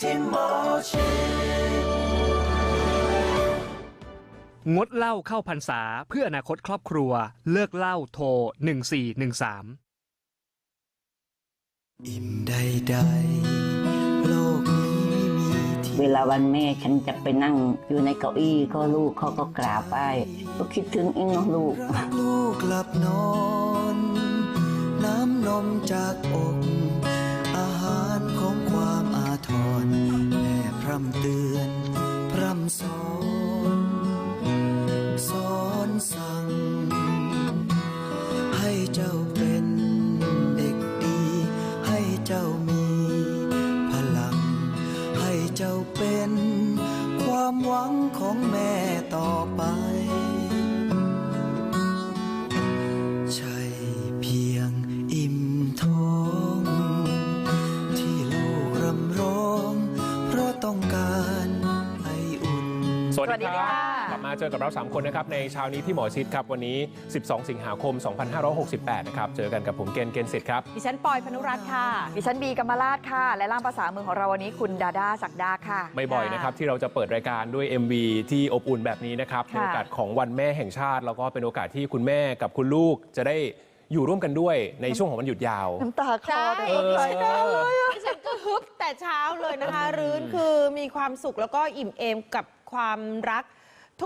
ที่หมอชิงดเหล้าเข้าพรรษาเพื่ออนาคตครอบครัว เลิกเหล้าโทร 1413 อิ่มใดใดโลกนี้ไม่มเวลาวันแม่ฉันจะไปนั่งอยู่ในเก้าอี้ก็ลูกเขาก็กราบไหว้ก็คิดถึงอิงน้องลูก ลูกหลับนอน น้ำนมจากอก อนพร่ำสอนสอนสั่ง ให้เจ้าเป็นเด็กดี ให้เจ้ามีพลัง ให้เจ้าเป็นความหวังของแม่ต่อ วัสสวัสดีดีครับค่ะกลับมาเจอกับเรา 3 คนนะครับในเช้านี้ที่หมอชิดครับ วันนี้ 12 สิงหาคม 2568 นะครับ เจอกันกับผมเกณฑ์เกณฑ์สิทธิ์ครับ ดิฉันปอยพนุรัตน์ค่ะ ดิฉันบีกรรมราชค่ะ และล่ามภาษามือของเราวันนี้คุณดาดาศักดาค่ะ ไม่บ่อยนะครับ ที่เราจะเปิดรายการด้วย MV ที่อบอุ่นแบบนี้นะครับค่ะในโอกาสของวันแม่แห่งชาติ แล้วก็เป็นโอกาสที่คุณแม่กับคุณลูกจะได้อยู่ร่วมกันด้วยในช่วงของวันหยุดยาวน้ำตาคลอใช่แต่คนไทยน่าเลยดิฉันก็ ฮึบแต่เช้าเลยนะคะ รื้นคือมีความสุขแล้วก็อิ่มเอมกับความรัก